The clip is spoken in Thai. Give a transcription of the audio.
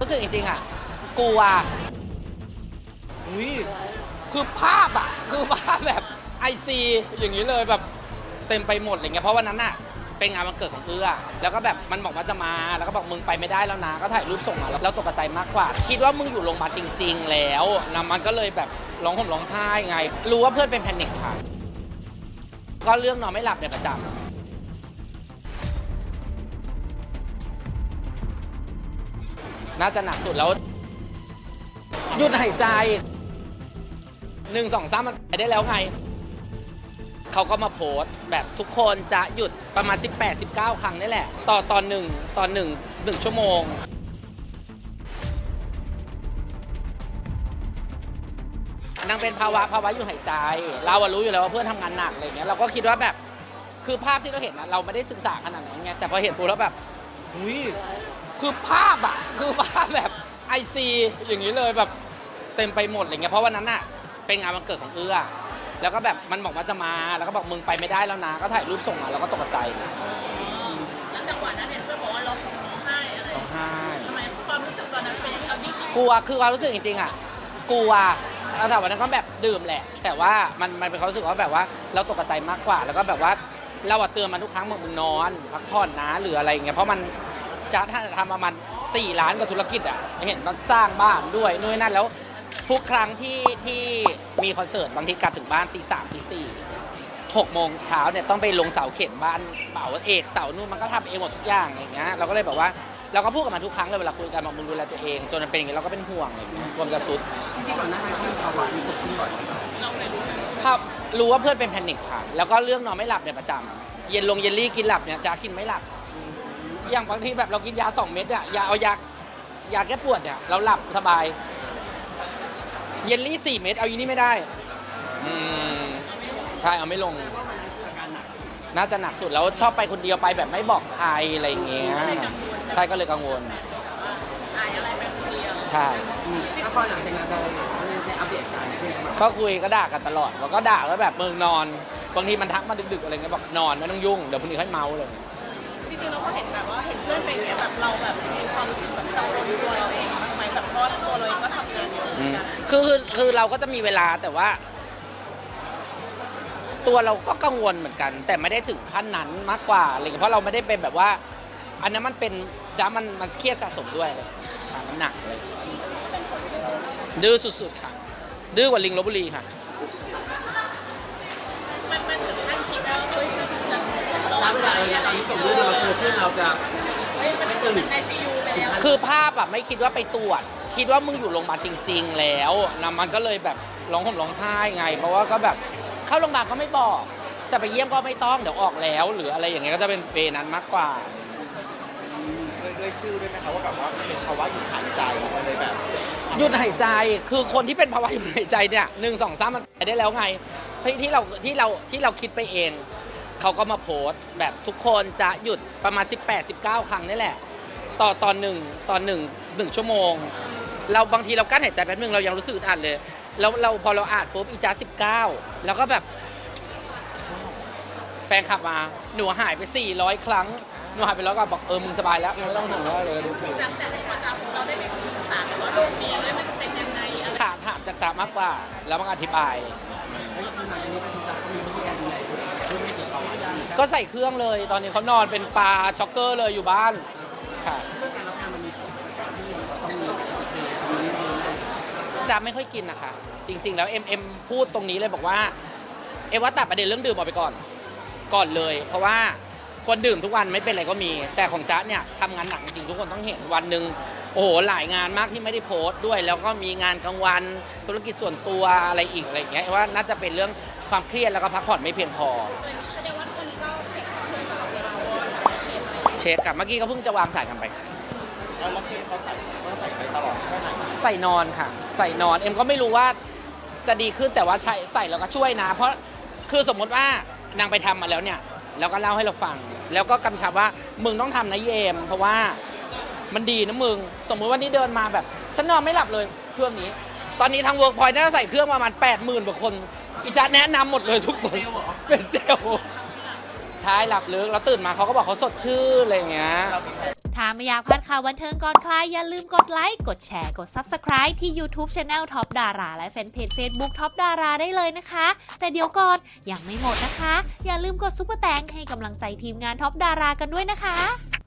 รู้สึกจริงๆอะกลัวอุ้ยคือภาพอะ คือภาพแบบไอซีอย่างนี้เลยแบบเต็มไปหมดอะไรเงี้ยเพราะวันนั้นอะเป็นงานวันเกิดของเอื้อ แล้วก็แบบมันบอกว่าจะมาแล้วก็บอกมึงไปไม่ได้แล้วนะก็ถ่ายรูปส่งมาแล้วตกใจมากกว่า คิดว่ามึงอยู่โรงพยาบาลจริง ๆ แล้วนะมันก็เลยแบบร้องห่มร้องไห้ไง รู้ว่าเพื่อนเป็นแพนิคค่ะก็เรื่องนอนไม่หลับเนี่ยประจำ น่าจะหนักสุดแล้วหยุดหายใจหนึ่งสองสามมันไปได้แล้วไงเขาก็มาโพสต์แบบทุกคนจะหยุดประมาณ 18 19 ครั้งนี่แหละ ต่อตอนหนึ่งตอนหนึ่งหนึ่งชั่วโมงนางเป็นภาวะภาวะอยู่หายใจ เราอะรู้อยู่แล้วว่าเพื่อนทำงานหนักอะไรเงี้ยเราก็คิดว่าแบบคือภาพที่เราเห็นนะเราไม่ได้ศึกษาขนาดนั้นไงแต่พอเห็นปุ๊บแล้วแบบอุ้ย คือภาพอะคือภาพแบบไอซีอย่างนี้เลยแบบเต็มไปหมดอะไรเงี้ยเพราะวันนั้นอะเป็นงานวันเกิดของเอื้อ แล้วก็แบบมันบอกว่าจะมาแล้วก็บอกมึงไปไม่ได้แล้วนะ ก็ถ่ายรูปส่งมาแล้วก็ตกใจแล้วจังหวะนั้นเนี่ยเพื่อนบอกว่าร้องห่มร้องไห้อะไรร้องไห้ทำไมความรู้สึกตอนนั้นเป็นยังไงเอาจริงกลัวคือความรู้สึกจริงๆอะกลัวแล้วแต่วันนั้นก็แบบดื่มแหละ แต่ว่ามันมันเป็นความรู้สึกว่าแบบว่าเราตกใจมากกว่า แล้วก็แบบว่าเราอะเตือนมันทุกครั้งบอกมึงนอนพักผ่อนนะหรืออะไรอย่างเงี้ยเพราะมัน จะถ้าทำประมาณ4ล้านกับธุรกิจอะเห็นมันจ้างบ้านด้วยนู่นนั่นแล้วทุกครั้งที่ที่มีคอนเสิร์ตบางทีกลับถึงบ้านตีสามตีสี่หกโมงเช้าเนี่ยต้องไปลงเสาเข็มบ้านเป่าเอกเสานู่นมันก็ทำเองหมดทุกอย่างอย่างเงี้ยเราก็เลยแบบว่าเราก็พูดกับมันทุกครั้งเลยเวลาคุยกันบอกมึงดูแลตัวเองจนมันเป็นอย่างเงี้ยเราก็เป็นห่วงอะไรอย่างเงี้ยกลัวมันจะสุดจริงๆก่อนหน้านั้นเขาเป็นภาวะมีตกขึ้นบ่อยภาพรู้ว่าเพื่อนเป็นแพนิคค่ะแล้วก็เรื่องนอนไม่หลับเนี่ยประจำเย็นลงเยลลี่กินหลับเนี่ยจะกินไม่หลับ อย่างบางทีแบบเรากินยาสองเม็ดอะยาเอายายาแก้ปวดเนี่ยเราหลับสบาย เยลลี่สี่เม็ดเอายีนี่ไม่ได้อืมใช่เอาไม่ลง น่าจะหนักสุดแล้วชอบไปคนเดียวไปแบบไม่บอกใครอะไรอย่างเงี้ยใช่ก็เลยกังวลๆอายอะไรไปคนเดียวใช่อืมแล้วพอหลังจากนั้นเราได้อัปเดตการเพื่อนเขามาก็คุยก็ด่ากันตลอดแล้วก็ด่าแล้วแบบมึงนอน บางทีมันทักมาดึกๆอะไรเงี้ยบอกนอนไม่ต้องยุ่งเดี๋ยวพรุ่งนี้ค่อยเมาเลยจ ริงๆเราก็เห็นแบบว่าเห็นเพื่อนเป็นอย่างเงี้ยแบบเราแบบมีความรู้สึกแบบกังวลตัวเราเองบ้างไหมแบบเพราะตัวเราเองก็ทำงานเยอะเหมือนกันคือคือคือเราก็จะมีเวลาแต่ว่า ตัวเราก็กังวลเหมือนกัน แต่ไม่ได้ถึงขั้นนั้นมากกว่าอะไรเงี้ยเพราะเราไม่ได้เป็นแบบว่า อันนั้นมันเป็นจ้ามันมันเครียดสะสมด้วยค่ะมันหนักเลยดื้อสุดๆค่ะดื้อกว่าลิงลบบุรีค่ะ มันมันถึงขั้นคิดแล้วเฮ้ยจะ ณ เวลาเนี้ยตอนนี้ส่งเรื่องเราตัวเพื่อนเราจะเฮ้ยมันเป็นในซียูไปแล้วคือภาพอะไม่คิดว่าไปตรวจ คิดว่ามึงอยู่โรงพยาบาลจริง ๆ แล้วนะมันก็เลยแบบร้องห่มร้องไห้ไง เพราะว่าก็แบบเข้าโรงพยาบาลก็ไม่บอก จะไปเยี่ยมก็ไม่ต้องเดี๋ยวออกแล้ว หรืออะไรอย่างเงี้ยก็จะเป็นเปนั้นมากกว่าด้วยด้วยชื่อด้วยไหมคะว่าแบบว่าเป็นภาวะหยุดหายใจมันเลยแบบหยุดหายใจคือคนที่เป็นภาวะหยุดหายใจเนี่ยหนึ่งสองสามมันไปได้แล้วไงที่ที่เราที่เราที่เราคิดไปเอง เขาก็มาโพสต์แบบทุกคนจะหยุดประมาณ 18 19 ครั้งนี่แหละ ต่อตอนหนึ่งตอนหนึ่งหนึ่งชั่วโมง เราบางทีเรากั้นหายใจแป๊บนึงเรายังรู้สึกอึดอัดเลยแล้วเราพอเราอ่านปุ๊บอีจ้าสิบเก้าแล้วก็แบบ แฟนขับมา หนูหายไป 400 ครั้ง หนูหายไปแล้วก็บอกเออมึงสบายแล้วไม่ต้องห่วงแล้วเลยดูสิจากแต่ประจำเราได้ไปศึกษาว่าโรคนี้เอ้ยมันเป็นยังไง อะไรถามถามจากสามากกว่า แล้วมันอธิบายแล้วก็คือหลังจากนี้ก็คือจะมีวิธีการดูแลตัวเองเพื่อไม่ให้เกิดภาวะนี้ก็ใส่เครื่องเลยตอนนี้เขานอนเป็นปลาช็อกเกอร์เลยอยู่บ้านค่ะเรื่องการรับงานมันมีผลกับการที่เราต้องมีเซมีนิดนึงนะจะไม่ค่อยกินนะคะ จริง ๆ แล้วเอ็มเอ็มพูดตรงนี้เลยบอกว่า เอ็มว่าตัดประเด็นเรื่องดื่มออกไปก่อน ก่อนเลย เพราะว่าคนดื่มทุกวันไม่เป็นไรก็มี แต่ของจ๊ะเนี่ยทำงานหนักจริงๆทุกคนต้องเห็นวันหนึ่ง โอ้โหหลายงานมากที่ไม่ได้โพสต์ด้วย แล้วก็มีงานกลางวันธุรกิจส่วนตัวอะไรอีกอะไรอย่างเงี้ยเอ็มว่าน่าจะเป็นเรื่องความเครียดแล้วก็พักผ่อนไม่เพียงพอ แสดงว่าคนนี้ก็เช็คกับเพื่อนตลอดเวลาว่าเคสอะไรเช็คค่ะเมื่อกี้ก็เพิ่งจะวางสายกันไปค่ะแล้วแล้วคือเขาใส่ต้องใส่ไปตลอดแค่ไหนใส่นอนค่ะ ใส่นอนเอ็มก็ไม่รู้ว่าจะดีขึ้นแต่ว่าใช้ใส่แล้วก็ช่วยนะ เพราะคือสมมติว่านางไปทำมาแล้วเนี่ย แล้วก็เล่าให้เราฟัง แล้วก็กำชับว่ามึงต้องทำนะเยม เพราะว่า มันดีนะมึง สมมุติว่านี่เดินมาแบบฉันนอนไม่หลับเลยเครื่องนี้ ตอนนี้ทางเวิร์กพอยต์น่าจะใส่เครื่องประมาณ 8 0 0 0 0กว่าคนอีจัดแนะนำหมดเลยทุกคนเป็นเซลล์ใช่หลับลึกแล้วตื่นมาเขาก็บอกเขาสดชื่นอะไรอย่างเงี้ยเรามีแผนทถ้าไม่อยากพลาดข่าวบันเทิงก่อนใครอย่าลืมกดไลค์ กดแชร์กด Subscribe ที่ YouTube Channel Top Dara และแฟนเพจ Facebook Top Dara ได้เลยนะคะ แต่เดี๋ยวก่อนยังไม่หมดนะคะ อย่าลืมกดซุปเปอร์แตงให้กำลังใจทีมงาน Top Dara กันด้วยนะคะ